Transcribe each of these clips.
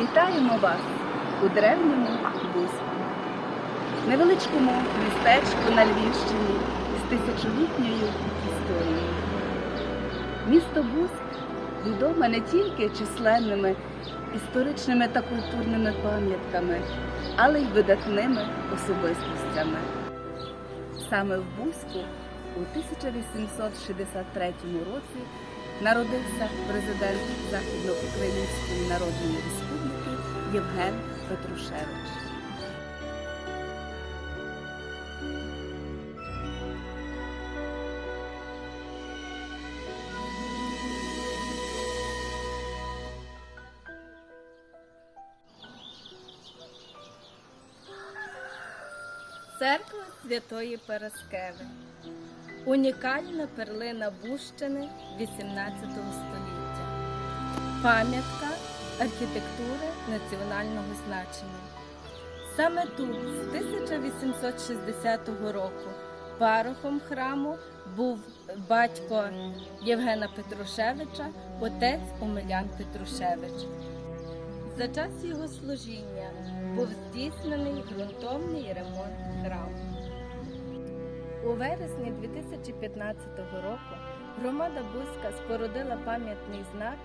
Вітаємо вас у древньому Бузьку, невеличкому містечку на Львівщині з тисячолітньою історією. Місто Бузьк відоме не тільки численними історичними та культурними пам'ятками, але й видатними особистостями. Саме в Бузьку у 1863 році народився президент Західноукраїнської Народної Республіки Євген Петрушевич. Церква Святої Параскеви. Унікальна перлина Бущини 18 століття. Пам'ятка архітектури національного значення. Саме тут з 1860 року парохом храму був батько Євгена Петрушевича, отець Омелян Петрушевич. За час його служіння був здійснений ґрунтовний ремонт храму. У вересні 2015 року громада Бузька спорудила пам'ятний знак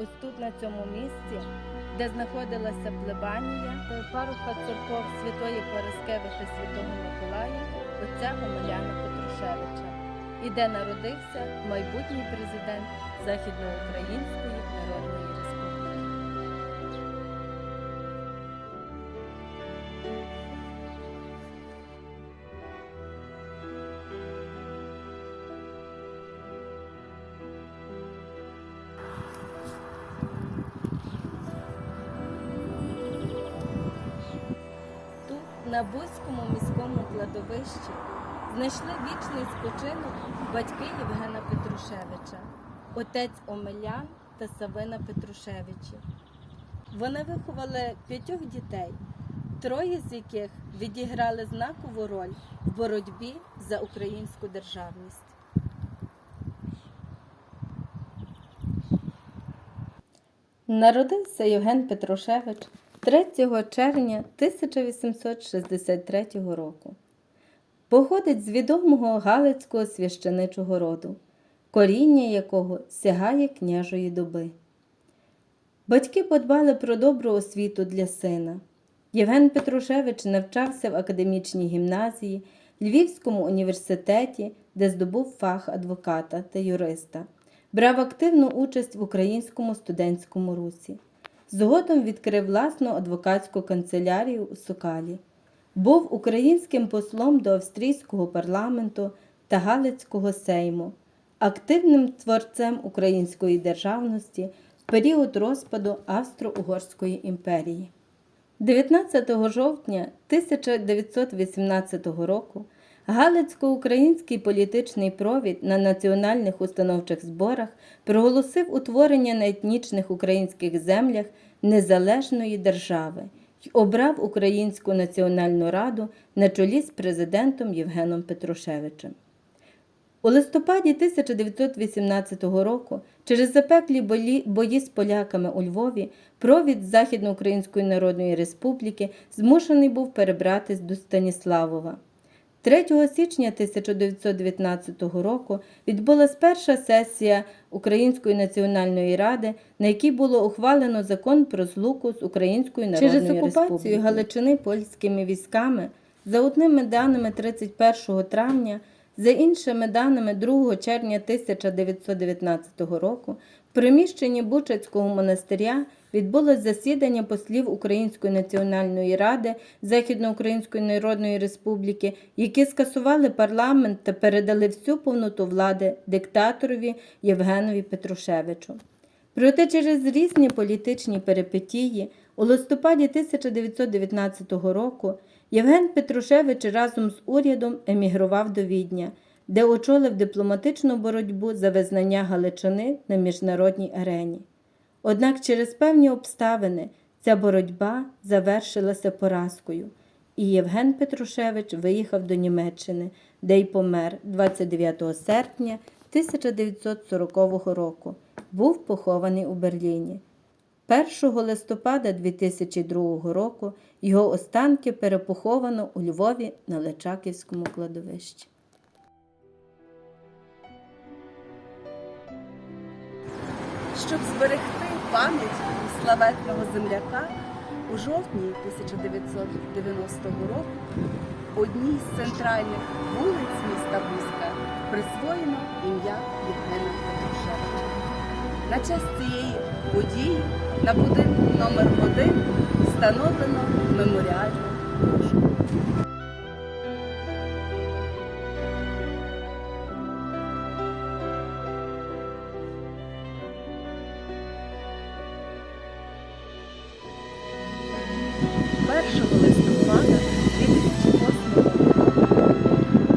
ось тут на цьому місці, де знаходилася плебанія паруха церков Святої Параскеви та Святого Миколая, отця Гомеляна Петрушевича, і де народився майбутній президент Західноукраїнської Народної на Бузькому міському кладовищі, знайшли вічний спочинок батьки Євгена Петрушевича, отець Омелян та Савина Петрушевичів. Вони виховали п'ятьох дітей, троє з яких відіграли знакову роль в боротьбі за українську державність. Народився Євген Петрушевич 3 червня 1863 року. Походить з відомого Галицького священичого роду, коріння якого сягає княжої доби. Батьки подбали про добру освіту для сина. Євген Петрушевич навчався в академічній гімназії, Львівському університеті, де здобув фах адвоката та юриста. Брав активну участь в українському студентському русі. Згодом відкрив власну адвокатську канцелярію у Сокалі. Був українським послом до австрійського парламенту та Галицького сейму, активним творцем української державності в період розпаду Австро-Угорської імперії. 19 жовтня 1918 року Галицько-український політичний провід на національних установчих зборах проголосив утворення на етнічних українських землях незалежної держави й обрав Українську національну раду на чолі з президентом Євгеном Петрушевичем. У листопаді 1918 року через запеклі бої з поляками у Львові провід Західноукраїнської Народної Республіки змушений був перебратись до Станіславова. 3 січня 1919 року відбулася перша сесія Української національної ради, на якій було ухвалено закон про злуку з Українською Народною Через окупацію Республікою. Галичини польськими військами? За одними даними 31 травня, за іншими даними 2 червня 1919 року, в приміщенні Бучацького монастиря відбулось засідання послів Української національної ради Західноукраїнської Народної Республіки, які скасували парламент та передали всю повноту влади диктаторові Євгенові Петрушевичу. Проте через різні політичні перипетії у листопаді 1919 року Євген Петрушевич разом з урядом емігрував до Відня, де очолив дипломатичну боротьбу за визнання Галичини на міжнародній арені. Однак через певні обставини ця боротьба завершилася поразкою, і Євген Петрушевич виїхав до Німеччини, де й помер 29 серпня 1940 року. Був похований у Берліні. 1 листопада 2002 року його останки перепоховано у Львові на Личаківському кладовищі. Щоб зберегти пам'ять славетного земляка, у жовтні 1990 року одній з центральних вулиць міста Бузька присвоєно ім'я Євгена Петрушевича. На честь цієї події на будинку номер 1 встановлено меморіальну дошку. Першого листопада 2008 року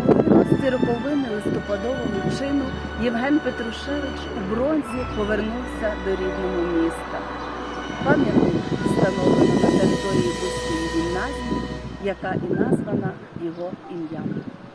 у 90 роковини листопадового чину Євген Петрушевич у бронзі повернувся до рідного міста. Пам'ятник встановлено на території Бузької гімназії, яка і названа його ім'ям. –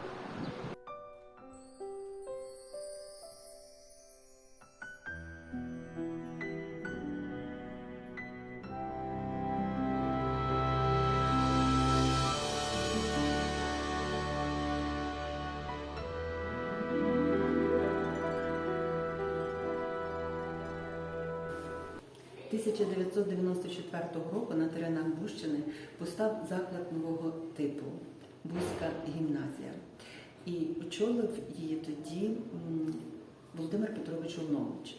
1994 року на теренах Бущини постав заклад нового типу Бузька гімназія. І очолив її тоді Володимир Петрович Олнович.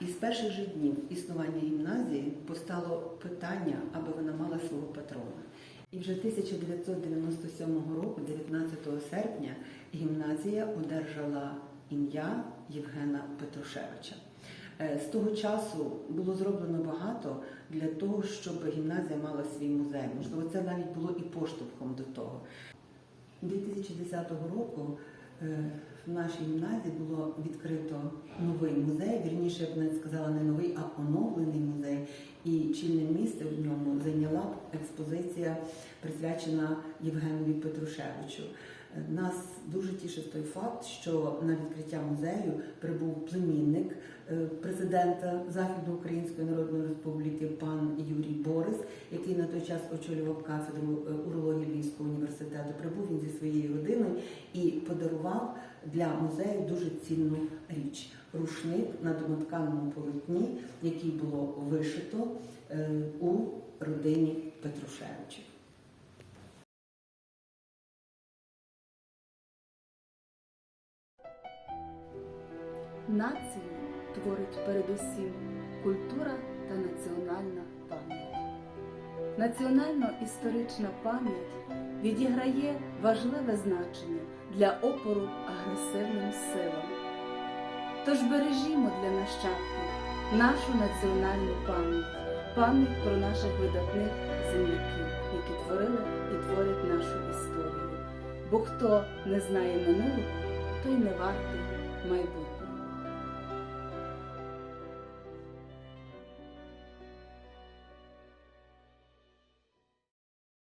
І з перших же днів існування гімназії постало питання, аби вона мала свого патрона. І вже 1997 року, 19 серпня, гімназія одержала ім'я Євгена Петрушевича. Е, З того часу було зроблено багато для того, щоб гімназія мала свій музей. Можливо, це навіть було і поштовхом до того. 2010 року е, в нашій гімназії було відкрито новий музей, вірніше, я б навіть сказала, не новий, а оновлений музей. І чільне місце в ньому зайняла експозиція, присвячена Євгенові Петрушевичу. Нас дуже тішить той факт, що на відкриття музею прибув племінник е, президента Західноукраїнської Народної Республіки пан Юрій Борис, який на той час очолював кафедру е, урології Львівського університету. Прибув він зі своєю родиною і подарував для музею дуже цінну річ рушник на домотканому полотні, який було вишито е, у родині Петрушевичів. Націю творить передусім культура та національна пам'ять. Національно-історична пам'ять відіграє важливе значення для опору агресивним силам. Тож бережімо для нащадків нашу національну пам'ять, пам'ять про наших видатних земляків, які творили і творять нашу історію. Бо хто не знає минулого, той не вартий майбутнього.